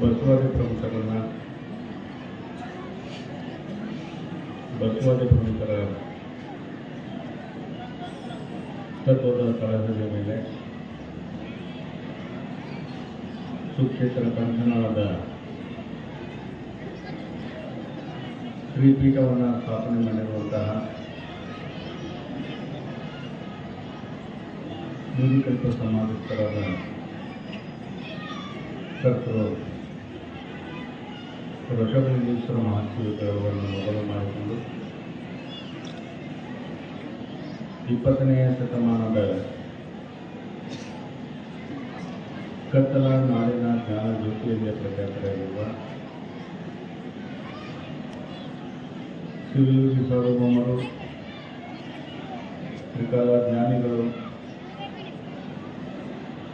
ಬಸವಾದಿ ಪ್ರಮುಖರನ್ನ ಬಸವಾದಿ ಪ್ರಮುಖರ ತತ್ವದ ಕಳಹದ ಮೇಲೆ ಸುಕ್ಷೇತ್ರ ಕಂಠನಾದ ಶ್ರೀಪೀಠವನ್ನು ಸ್ಥಾಪನೆ ಮಾಡಿರುವಂತಹ ನೀಲಿಕಲ್ಪ ಸಮಾಜಸ್ಥರಾದ ಕರ್ತರು ವೃಷಭಲಿಂಗೇಶ್ವರ ಮಹಾಶಿವಗಳನ್ನು ಮೊದಲು ಮಾಡಿಕೊಂಡು ಇಪ್ಪತ್ತನೆಯ ಶತಮಾನದ ಕತ್ತಲ ನಾಡಿನ ಜ್ಞಾನ ಜ್ಯೋತಿಯಲ್ಲಿ ಪ್ರಖ್ಯಾತರಾಗಿರುವ ಶಿವಯೋಗಿ ಸಾರ್ವಭೌಮರು, ತ್ರಿಕಾಲ ಜ್ಞಾನಿಗಳು,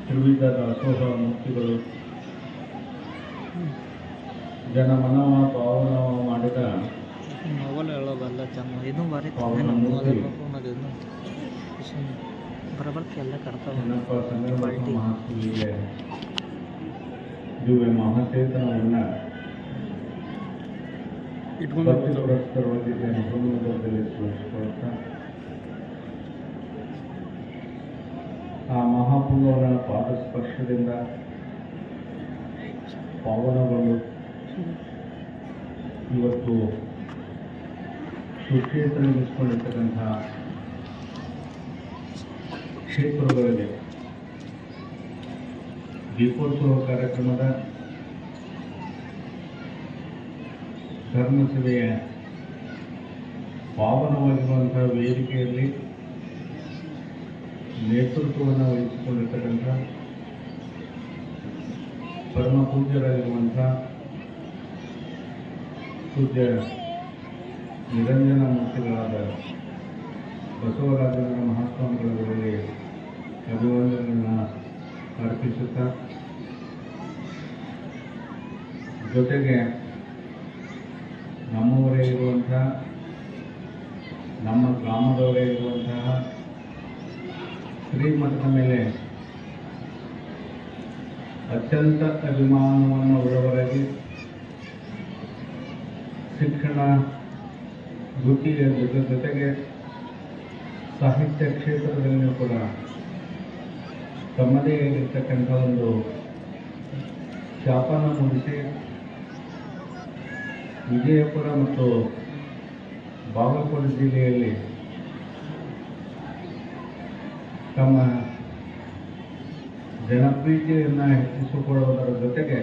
ತ್ರಿವಿಧ ದಾಸೋಹ ಮೂರ್ತಿಗಳು ಜನಮನವ ಪಾವನವ ಮಾಡಿದ ಮೊಬೈಲ್ ಹೇಳೋದಲ್ಲ ಚೆನ್ನ ಇದು ಬಾರಿ ಬರಬರ್ತಿ ಎಲ್ಲ ದಿವ್ಯ ಮಹಾಚೇತನವನ್ನು ಇಟ್ಕೊಂಡು ಸ್ಮರಿಸಿಕೊಳ್ತಾ ಆ ಮಹಾಪುರ ಪಾದಸ್ಪರ್ಶದಿಂದ ಪಾವನಗಳು ಇವತ್ತು ಸುಕ್ಷೇತ್ರ ಎನಿಸ್ಕೊಂಡಿರ್ತಕ್ಕಂಥ ಕ್ಷೇತ್ರಗಳಲ್ಲಿ ದೀಪೋತ್ಸವ ಕಾರ್ಯಕ್ರಮದ ಧರ್ಮಸಭೆಯ ಪಾವನವಾಗಿರುವಂತಹ ವೇದಿಕೆಯಲ್ಲಿ ನೇತೃತ್ವವನ್ನು ವಹಿಸಿಕೊಂಡಿರ್ತಕ್ಕಂಥ ಪರಮ ಪೂಜ್ಯ ನಿರಂಜನ ಮೂರ್ತಿಗಳಾದ ಬಸವರಾಜೇಂದ್ರ ಮಹಾಸ್ವಾಮಿಗಳವರಿಗೆ ಅಭಿವಂದನೆಗಳನ್ನು ಅರ್ಪಿಸುತ್ತಾ, ಜೊತೆಗೆ ನಮ್ಮವರೇ ಇರುವಂತಹ, ನಮ್ಮ ಗ್ರಾಮದವರೇ ಇರುವಂತಹ ಶ್ರೀಮಠದ ಮೇಲೆ ಅತ್ಯಂತ ಅಭಿಮಾನವನ್ನು ಉಳ್ಳವರಾಗಿ ಶಿಕ್ಷಣ ವೃತ್ತಿ ಜೊತೆ ಜೊತೆಗೆ ಸಾಹಿತ್ಯ ಕ್ಷೇತ್ರದಲ್ಲಿಯೂ ಕೂಡ ತಮ್ಮದೇ ಆಗಿರ್ತಕ್ಕಂಥ ಒಂದು ಶಾಪನ ಮೂಡಿಸಿ ವಿಜಯಪುರ ಮತ್ತು ಬಾಗಲಕೋಟೆ ಜಿಲ್ಲೆಯಲ್ಲಿ ತಮ್ಮ ಜನಪ್ರೀತಿಯನ್ನು ಹೆಚ್ಚಿಸಿಕೊಳ್ಳುವುದರ ಜೊತೆಗೆ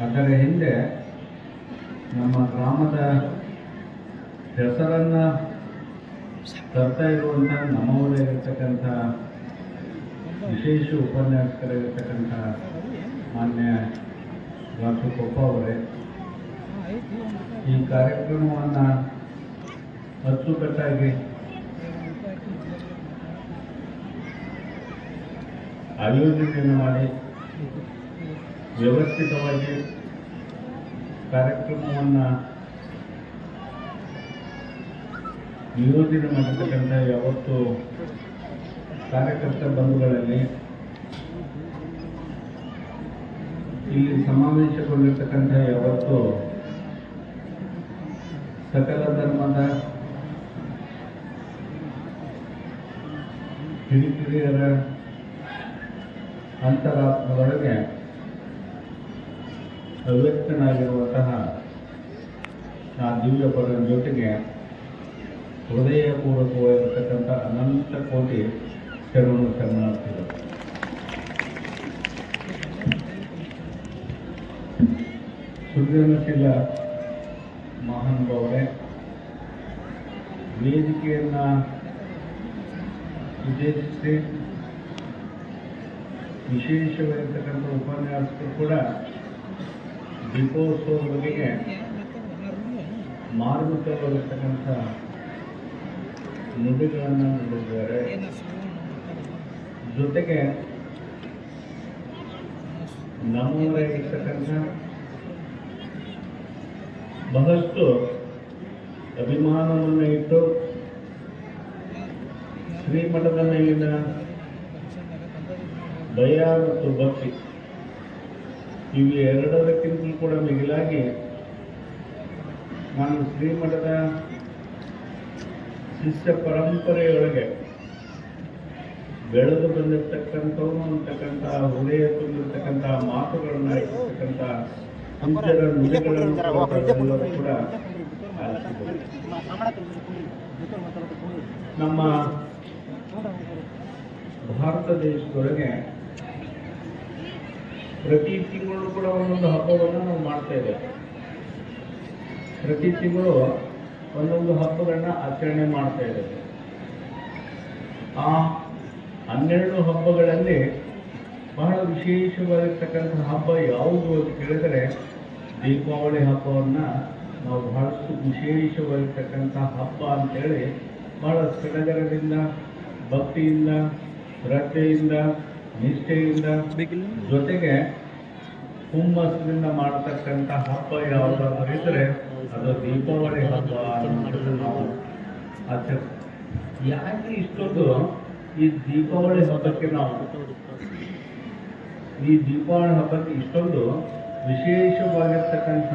ಅದರ ಹಿಂದೆ ನಮ್ಮ ಗ್ರಾಮದ ಹೆಸರನ್ನು ತರ್ತಾ ಇರುವಂಥ ನಮ್ಮವರೇ ಇರತಕ್ಕಂಥ ವಿಶೇಷ ಉಪನ್ಯಾಸಕರಾಗಿರ್ತಕ್ಕಂಥ ಮಾನ್ಯ ಡಾಕ್ಟರ್ ಕೊಪ್ಪ ಅವರೇ, ಈ ಕಾರ್ಯಕ್ರಮವನ್ನು ಅಚ್ಚುಕಟ್ಟಾಗಿ ಆಯೋಜನೆಯನ್ನು ಮಾಡಿ ವ್ಯವಸ್ಥಿತವಾಗಿ ಕಾರ್ಯಕ್ರಮವನ್ನು ನಿಯೋಜನೆ ಮಾಡಿರ್ತಕ್ಕಂಥ ಯಾವತ್ತು ಕಾರ್ಯಕರ್ತ ಬಂಧುಗಳಲ್ಲಿ ಇಲ್ಲಿ ಸಮಾವೇಶಗೊಂಡಿರ್ತಕ್ಕಂಥ ಯಾವತ್ತು ಸಕಲ ಧರ್ಮದ ಹಿರಿಕಿರಿಯರ ಅಂತರಾತ್ಮದೊಳಗೆ ಅವ್ಯಕ್ತನಾಗಿರುವಂತಹ ಆ ದಿವ್ಯ ಜೊತೆಗೆ ಹೃದಯಪೂರ್ವಕವಾಗಿರತಕ್ಕಂಥ ಅನಂತ ಕೋಟಿ ಶರಣು ಶರಣಾರ್ಥಿಗಳು. ಮಹಾನ್ ಮಹಾನುಭಾವರೇ, ವೇದಿಕೆಯನ್ನು ಉದ್ದೇಶಿಸಿ ವಿಶೇಷವಾಗಿರ್ತಕ್ಕಂಥ ಉಪನ್ಯಾಸಕರು ಕೂಡ ದೀಪೋತ್ಸವದ ಬಗೆಗೆ ಮಾರ್ಮಿಕವಾಗಿರ್ತಕ್ಕಂಥ ನುಡಿಗಳನ್ನು ನೀಡಿದ್ದಾರೆ. ಜೊತೆಗೆ ನಮ್ಮವರಾಗಿರ್ತಕ್ಕಂಥ ಬಹಳಷ್ಟು ಅಭಿಮಾನವನ್ನು ಇಟ್ಟು ಶ್ರೀಮಠದ ಮೇಲಿನ ದಯ ಮತ್ತು ಭಕ್ತಿ. ಇವು ಎರಡರಕ್ಕಿಂತಲೂ ಕೂಡ ಮಿಗಿಲಾಗಿ ನಾನು ಶ್ರೀಮಠದ ಶಿಷ್ಯ ಪರಂಪರೆಯೊಳಗೆ ಬೆಳೆದು ಬಂದಿರತಕ್ಕಂಥವನು ಅಂತಕ್ಕಂಥ ಹೃದಯ ತುಂಬಿರ್ತಕ್ಕಂಥ ಮಾತುಗಳನ್ನ ಇರ್ತಕ್ಕಂಥ ಪೂಜ್ಯರ ನುಡಿಗಳನ್ನು ಕೂಡ. ನಮ್ಮ ಭಾರತ ದೇಶದೊಳಗೆ ಪ್ರತಿ ತಿಂಗಳು ಕೂಡ ಒಂದೊಂದು ಹಬ್ಬವನ್ನು ನಾವು ಮಾಡ್ತೇವೆ ಪ್ರತಿ ತಿಂಗಳು ಒಂದೊಂದು ಹಬ್ಬಗಳನ್ನ ಆಚರಣೆ ಮಾಡ್ತಾ ಇದ್ದೇವೆ. ಆ ಹನ್ನೆರಡು ಹಬ್ಬಗಳಲ್ಲಿ ಬಹಳ ವಿಶೇಷವಾಗಿರ್ತಕ್ಕಂಥ ಹಬ್ಬ ಯಾವುದು ಅಂತ ಕೇಳಿದರೆ ದೀಪಾವಳಿ ಹಬ್ಬವನ್ನ ನಾವು ಬಹಳಷ್ಟು ವಿಶೇಷವಾಗಿರ್ತಕ್ಕಂಥ ಹಬ್ಬ ಅಂತೇಳಿ ಬಹಳ ಸಡಗರದಿಂದ, ಭಕ್ತಿಯಿಂದ, ಶ್ರದ್ಧೆಯಿಂದ ನಿಷ್ಠೆಯಿಂದ ಜೊತೆಗೆ ಹುಮ್ಮಸ್ಸಿನಿಂದ ಮಾಡತಕ್ಕಂಥ ಹಬ್ಬ ಯಾವುದಾದ್ರೂ ಇದ್ರೆ ಅದು ದೀಪಾವಳಿ ಹಬ್ಬ ನಾವು ಆಚರಿಸ ಯಾಕೆ ಇಷ್ಟೊಂದು ಈ ದೀಪಾವಳಿ ಹಬ್ಬಕ್ಕೆ ನಾವು ಈ ದೀಪಾವಳಿ ಹಬ್ಬಕ್ಕೆ ಇಷ್ಟೊಂದು ವಿಶೇಷವಾಗಿರ್ತಕ್ಕಂಥ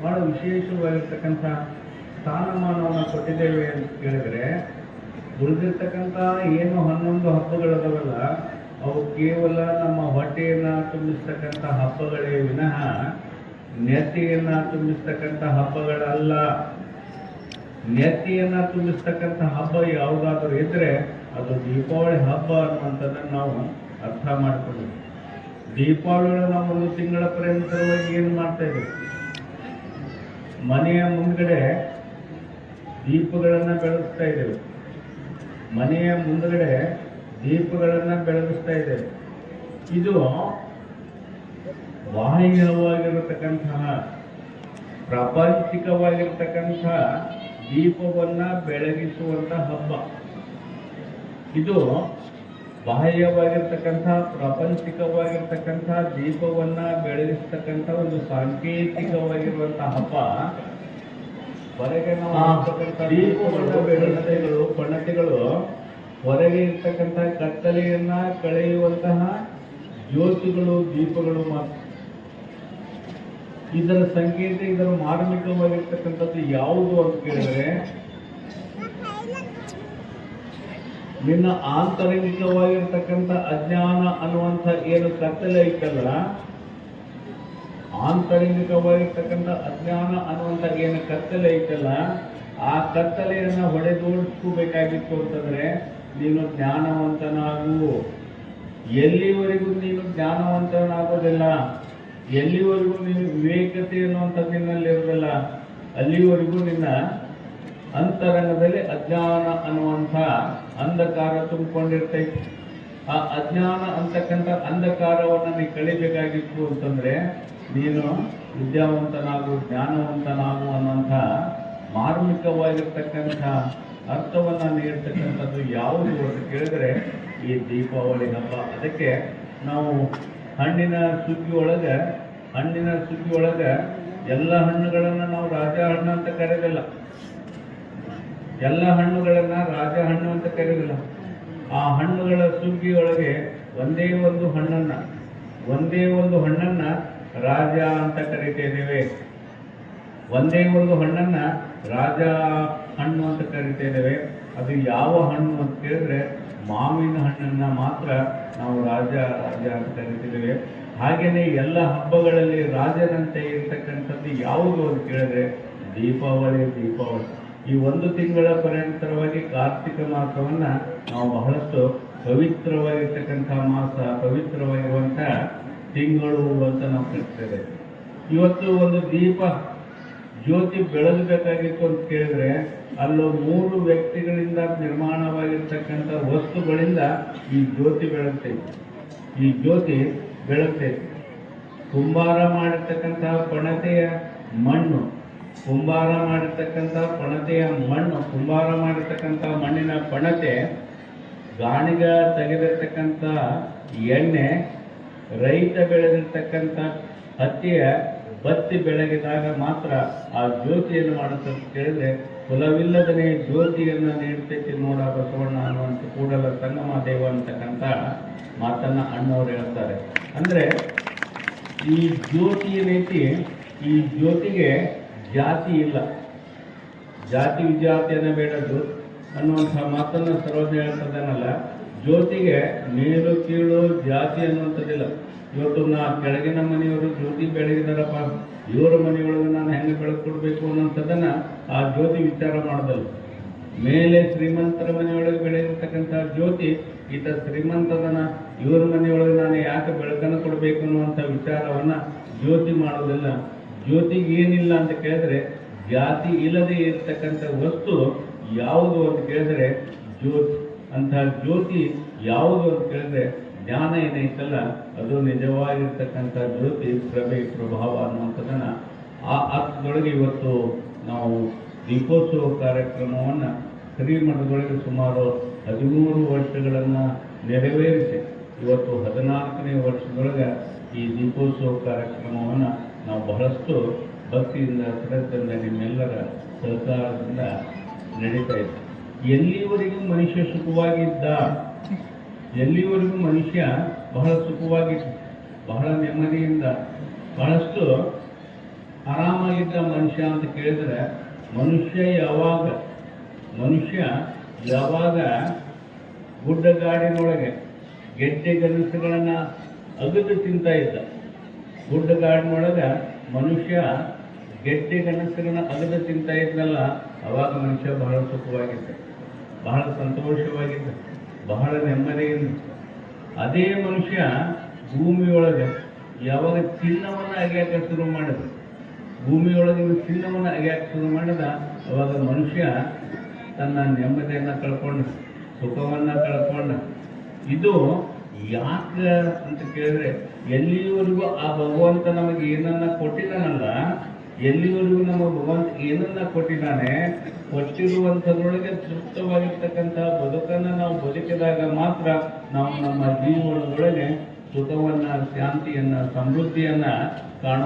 ಬಹಳ ವಿಶೇಷವಾಗಿರ್ತಕ್ಕಂಥ ಸ್ಥಾನಮಾನವನ್ನು ಕೊಟ್ಟಿದ್ದೇವೆ ಅಂತ ಕೇಳಿದ್ರೆ ಉಳಿದಿರ್ತಕ್ಕಂಥ ಏನು ಹನ್ನೊಂದು ಹಬ್ಬಗಳದವಲ್ಲ, ಅವು ಕೇವಲ ನಮ್ಮ ಹೊಟ್ಟೆಯನ್ನು ತುಂಬಿಸ್ತಕ್ಕಂಥ ಹಬ್ಬಗಳೇ ವಿನಃ ನೆತ್ತಿಯನ್ನು ತುಂಬಿಸ್ತಕ್ಕಂಥ ಹಬ್ಬಗಳಲ್ಲ. ನೆತ್ತಿಯನ್ನು ತುಂಬಿಸ್ತಕ್ಕಂಥ ಹಬ್ಬ ಯಾವುದಾದ್ರೂ ಇದ್ರೆ ಅದು ದೀಪಾವಳಿ ಹಬ್ಬ ಅನ್ನುವಂಥದ್ದನ್ನು ನಾವು ಅರ್ಥ ಮಾಡಿಕೊಂಡಿದ್ವಿ ದೀಪಾವಳಿ ನಾವು ಒಂದು ತಿಂಗಳ ಪರ್ಯಂತರವಾಗಿ ಏನು ಮಾಡ್ತಾ ಇದ್ದೀವಿ? ಮನೆಯ ಮುಂದ್ಗಡೆ ದೀಪಗಳನ್ನು ಬೆಳೆಸ್ತಾ ಇದ್ದೇವೆ. ಮನೆಯ ಮುಂದಗಡೆ ದೀಪಗಳನ್ನ ಬೆಳಗಿಸ್ತಾ ಇದೆ. ಇದು ಬಾಹ್ಯವಾಗಿರತಕ್ಕಂತಹ, ಪ್ರಾಪಂಚಿಕವಾಗಿರ್ತಕ್ಕಂಥ ದೀಪವನ್ನ ಬೆಳಗಿಸುವಂಥ ಹಬ್ಬ. ಇದು ಬಾಹ್ಯವಾಗಿರ್ತಕ್ಕಂಥ, ಪ್ರಾಪಂಚಿಕವಾಗಿರ್ತಕ್ಕಂಥ ದೀಪವನ್ನ ಬೆಳಗಿಸ್ತಕ್ಕಂಥ ಒಂದು ಸಾಂಕೇತಿಕವಾಗಿರುವಂತ ಹಬ್ಬ. ಹೊರಗೆ ನಾವು ಪಣತೆಗಳು ಹೊರಗೆ ಇರ್ತಕ್ಕಂಥ ಕತ್ತಲೆಯನ್ನ ಕಳೆಯುವಂತಹ ಜ್ಯೋತಿಗಳು ದೀಪಗಳು ಮಾತ್ರ. ಇದರ ಸಂಕೇತ ಇದರ ಮಾರ್ಮಿಕವಾಗಿರ್ತಕ್ಕಂಥದ್ದು ಯಾವುದು ಅಂತ ಕೇಳಿದ್ರೆ ನಿನ್ನ ಆಂತರಿಕವಾಗಿರ್ತಕ್ಕಂಥ ಅಜ್ಞಾನ ಅನ್ನುವಂಥ ಏನು ಕತ್ತಲೆ ಐತಲ್ಲ ಆಂತರಿಕವಾಗಿರ್ತಕ್ಕಂಥ ಅಜ್ಞಾನ ಅನ್ನುವಂಥ ಏನು ಕತ್ತಲೆ ಐತಲ್ಲ, ಆ ಕತ್ತಲೆಯನ್ನ ಹೊಡೆದೋಡಿಸ್ಕೋಬೇಕಾಗಿತ್ತು ಅಂತಂದ್ರೆ ನೀನು ಜ್ಞಾನವಂತನಾಗು. ಎಲ್ಲಿವರೆಗೂ ನೀನು ಜ್ಞಾನವಂತನಾಗೋದಿಲ್ಲ? ಎಲ್ಲಿವರೆಗೂ ನೀನು ವಿವೇಕತೆ ಅನ್ನುವಂಥದ್ದು ನಿನ್ನಲ್ಲಿ ಇರೋದಿಲ್ಲ? ಅಲ್ಲಿವರೆಗೂ ನಿನ್ನ ಅಂತರಂಗದಲ್ಲಿ ಅಜ್ಞಾನ ಅನ್ನುವಂಥ ಅಂಧಕಾರ ತುಂಬಿಕೊಂಡಿರ್ತೈತಿ. ಆ ಅಜ್ಞಾನ ಅಂತಕ್ಕಂಥ ಅಂಧಕಾರವನ್ನು ನೀವು ಕಳಿಬೇಕಾಗಿತ್ತು ಅಂತಂದ್ರೆ ನೀನು ವಿದ್ಯಾವಂತನಾಗು, ಜ್ಞಾನವಂತನಾಗು ಅನ್ನುವಂಥ ಮಾರ್ಮಿಕವಾಗಿರ್ತಕ್ಕಂಥ ಅರ್ಥವನ್ನ ನೀಡ್ತಕ್ಕಂಥದ್ದು ಯಾವುದು ಅಂತ ಕೇಳಿದ್ರೆ ಈ ದೀಪಾವಳಿ ಹಬ್ಬ. ಅದಕ್ಕೆ ನಾವು ಹಣ್ಣಿನ ಸುಗ್ಗಿ ಹಣ್ಣಿನ ಸುಗ್ಗಿ ಎಲ್ಲ ಹಣ್ಣುಗಳನ್ನು ನಾವು ರಾಜ ಹಣ್ಣು ಅಂತ ಕರೆಯೋದಿಲ್ಲ. ಎಲ್ಲ ಹಣ್ಣುಗಳನ್ನು ರಾಜ ಹಣ್ಣು ಅಂತ ಕರೆಯೋದಿಲ್ಲ. ಆ ಹಣ್ಣುಗಳ ಸುಗ್ಗಿಯೊಳಗೆ ಒಂದೇ ಒಂದು ಹಣ್ಣನ್ನ, ಒಂದೇ ಒಂದು ಹಣ್ಣನ್ನ ರಾಜ ಅಂತ ಕರಿತಿದ್ದೇವೆ ಒಂದೇ ಒಂದು ಹಣ್ಣನ್ನ ರಾಜ ಹಣ್ಣು ಅಂತ ಕರಿತಿದ್ದೇವೆ ಅದು ಯಾವ ಹಣ್ಣು ಅಂತ ಕೇಳಿದ್ರೆ ಮಾವಿನ ಹಣ್ಣನ್ನ ಮಾತ್ರ ನಾವು ರಾಜ ರಾಜ ಅಂತ ಕರಿತಿದ್ದೇವೆ ಹಾಗೆಯೇ ಎಲ್ಲ ಹಬ್ಬಗಳಲ್ಲಿ ರಾಜನಂತೆ ಇರ್ತಕ್ಕಂಥದ್ದು ಯಾವುದು ಅಂತ ಕೇಳಿದ್ರೆ ದೀಪಾವಳಿ ದೀಪಾವಳಿ. ಈ ಒಂದು ತಿಂಗಳ ಪರ್ಯಂತರವಾಗಿ ಕಾರ್ತಿಕ ಮಾಸವನ್ನ ನಾವು ಬಹಳಷ್ಟು ಪವಿತ್ರವಾಗಿರ್ತಕ್ಕಂಥ ಮಾಸ ಪವಿತ್ರವಾಗಿರುವಂಥ ತಿಂಗಳು ಅಂತ ನಾವು ಕರಿತೇವೆ. ಇವತ್ತು ಒಂದು ದೀಪ ಜ್ಯೋತಿ ಬೆಳಗಬೇಕಾಗಿತ್ತು ಅಂತ ಕೇಳಿದ್ರೆ, ಅಲ್ಲೂ ಮೂರು ವ್ಯಕ್ತಿಗಳಿಂದ ನಿರ್ಮಾಣವಾಗಿರ್ತಕ್ಕಂಥ ವಸ್ತುಗಳಿಂದ ಈ ಜ್ಯೋತಿ ಬೆಳಗ್ತೈತಿ ಈ ಜ್ಯೋತಿ ಬೆಳಗ್ತೈತಿ ಕುಂಬಾರ ಮಾಡಿರ್ತಕ್ಕಂತಹ ಪಣತೆಯ ಮಣ್ಣು ಕುಂಬಾರ ಮಾಡಿರ್ತಕ್ಕಂಥ ಪಣತೆಯ ಮಣ್ಣು, ಕುಂಬಾರ ಮಾಡಿರ್ತಕ್ಕಂಥ ಮಣ್ಣಿನ ಪಣತೆ, ಗಾಣಿಗ ತೆಗೆದಿರ್ತಕ್ಕಂಥ ಎಣ್ಣೆ, ರೈತ ಬೆಳೆದಿರ್ತಕ್ಕಂಥ ಹತ್ತಿಯ ಬತ್ತಿ ಬೆಳಗಿದಾಗ ಮಾತ್ರ ಆ ಜ್ಯೋತಿಯನ್ನು ಮಾಡುತ್ತೆ ಅಂತ ಕೇಳಿದ್ರೆ, ಕುಲವಿಲ್ಲದನೇ ಜ್ಯೋತಿಯನ್ನು ನೀಡ್ತೈತಿ ನೋಡ ಬಸವಣ್ಣ ಅನ್ನುವಂಥ ಕೂಡಲ ಸಂಗಮ ದೇವ ಅಂತಕ್ಕಂಥ ಮಾತನ್ನ ಅಣ್ಣವ್ರು ಹೇಳ್ತಾರೆ. ಅಂದ್ರೆ ಈ ಜ್ಯೋತಿ ಏನೈತಿ ಈ ಜ್ಯೋತಿಗೆ ಜಾತಿ ಇಲ್ಲ. ಜಾತಿ ವಿಜಾತಿಯನ್ನ ಬೇಡದ್ದು. ಅನ್ನುವಂಥ ಮಾತನ್ನು ಸರ್ವಜ್ಞ ಹೇಳ್ತದೇನಲ್ಲ, ಜ್ಯೋತಿಗೆ ಮೇಲು ಕೀಳು ಜಾತಿ ಅನ್ನುವಂಥದ್ದಿಲ್ಲ. ಇವತ್ತು ನಾ ಕೆಳಗಿನ ಮನೆಯವರು ಜ್ಯೋತಿ ಬೆಳಗಿದಾರಪ್ಪ. ಇವರ ಮನೆಯೊಳಗೆ ನಾನು ಹೆಂಗೆ ಬೆಳಕು ಕೊಡಬೇಕು ಅನ್ನೋಂಥದ್ದನ್ನು ಆ ಜ್ಯೋತಿ ವಿಚಾರ ಮಾಡೋದಲ್ಲ. ಮೇಲೆ ಶ್ರೀಮಂತರ ಮನೆಯೊಳಗೆ ಬೆಳೆದಿರ್ತಕ್ಕಂಥ ಜ್ಯೋತಿ, ಈತ ಶ್ರೀಮಂತದನ. ಇವ್ರ ಮನೆಯೊಳಗೆ ನಾನು ಯಾಕೆ ಬೆಳಕನ್ನು ಕೊಡಬೇಕು ಅನ್ನುವಂಥ ವಿಚಾರವನ್ನು ಜ್ಯೋತಿ ಮಾಡೋದಿಲ್ಲ. ಜ್ಯೋತಿಗೆ ಏನಿಲ್ಲ ಅಂತ ಕೇಳಿದ್ರೆ ಜಾತಿ ಇಲ್ಲದೆ ಇರತಕ್ಕಂಥ ವಸ್ತು ಯಾವುದು ಅಂತ ಕೇಳಿದ್ರೆ ಜ್ಯೋತಿ. ಅಂತಹ ಜ್ಯೋತಿ ಯಾವುದು ಅಂತ ಕೇಳಿದ್ರೆ ಜ್ಞಾನ ಏನೈತಲ್ಲ ಅದು ನಿಜವಾಗಿರ್ತಕ್ಕಂಥ ಜ್ಯೋತಿ, ಪ್ರಭೆ, ಪ್ರಭಾವ ಅನ್ನುವಂಥದ್ದನ್ನ ಆ ಅರ್ಥದೊಳಗೆ ಇವತ್ತು ನಾವು ದೀಪೋತ್ಸವ ಕಾರ್ಯಕ್ರಮವನ್ನು ಶ್ರೀಮಠದೊಳಗೆ ಸುಮಾರು ಹದಿಮೂರು ವರ್ಷಗಳನ್ನು ನೆರವೇರಿಸಿ, ಇವತ್ತು ಹದಿನಾಲ್ಕನೇ ವರ್ಷದೊಳಗೆ ಈ ದೀಪೋತ್ಸವ ಕಾರ್ಯಕ್ರಮವನ್ನು ನಾವು ಬಹಳಷ್ಟು ಭಕ್ತಿಯಿಂದ ಶ್ರದ್ಧೆಯಿಂದ ನಿಮ್ಮೆಲ್ಲರ ಸಹಕಾರದಿಂದ ನಡೀತಾ ಇದೆ ಎಲ್ಲಿವರೆಗೂ ಮನುಷ್ಯ ಸುಖವಾಗಿದ್ದ? ಎಲ್ಲಿವರೆಗೂ ಮನುಷ್ಯ ಬಹಳ ಸುಖವಾಗಿದ್ದ? ಬಹಳ ನೆಮ್ಮದಿಯಿಂದ, ಬಹಳಷ್ಟು ಆರಾಮಾಗಿದ್ದ ಮನುಷ್ಯ ಅಂತ ಕೇಳಿದ್ರೆ, ಮನುಷ್ಯ ಯಾವಾಗ ಮನುಷ್ಯ ಯಾವಾಗ ಗುಡ್ಡಗಾಡಿನೊಳಗೆ ಗೆಡ್ಡೆ ಗನಸುಗಳನ್ನು ಅಗದು ತಿಂತಾ ಇದ್ದ? ಗುಡ್ಡಗಾಡಿನೊಳಗೆ ಮನುಷ್ಯ ಗೆಡ್ಡೆ ಗನಸುಗಳನ್ನ ಅಗದು ತಿಂತ ಇದ್ನಲ್ಲ, ಅವಾಗ ಮನುಷ್ಯ ಬಹಳ ಸುಖವಾಗಿದ್ದ, ಬಹಳ ಸಂತೋಷವಾಗಿದ್ದ, ಬಹಳ ನೆಮ್ಮದಿಯಿಂದ. ಅದೇ ಮನುಷ್ಯ ಭೂಮಿಯೊಳಗೆ ಯಾವಾಗ ಚಿನ್ನವನ್ನ ಅಗ್ಯಾಕ ಶುರು ಮಾಡಿದ ಭೂಮಿಯೊಳಗಿನ ಚಿನ್ನವನ್ನು ಅಗ್ಯಾಕ ಶುರು ಮಾಡಿದ, ಅವಾಗ ಮನುಷ್ಯ ತನ್ನ ನೆಮ್ಮದಿಯನ್ನು ಕಳ್ಕೊಂಡ, ಸುಖವನ್ನು ಕಳ್ಕೊಂಡ. ಇದು ಯಾಕೆ ಅಂತ ಕೇಳಿದ್ರೆ, ಎಲ್ಲಿವರೆಗೂ ಆ ಭಗವಂತ ನಮಗೆ ಏನನ್ನ ಕೊಟ್ಟಿದ್ದಾನಲ್ಲ, ಎಲ್ಲಿವರೆಗೂ ನಮ್ಮ ಭಗವಂತ ಏನನ್ನ ಕೊಟ್ಟಿದ್ದಾನೆ, ಕೊಟ್ಟಿರುವಂಥದ್ರೊಳಗೆ ತೃಪ್ತವಾಗಿರ್ತಕ್ಕಂಥ ಬದುಕನ್ನ ನಾವು ಬದುಕಿದಾಗ ಮಾತ್ರ ನಾವು ನಮ್ಮ ಜೀವನದೊಳಗೆ ಸುಖವನ್ನ, ಶಾಂತಿಯನ್ನ, ಸಮೃದ್ಧಿಯನ್ನ ಕಾಣ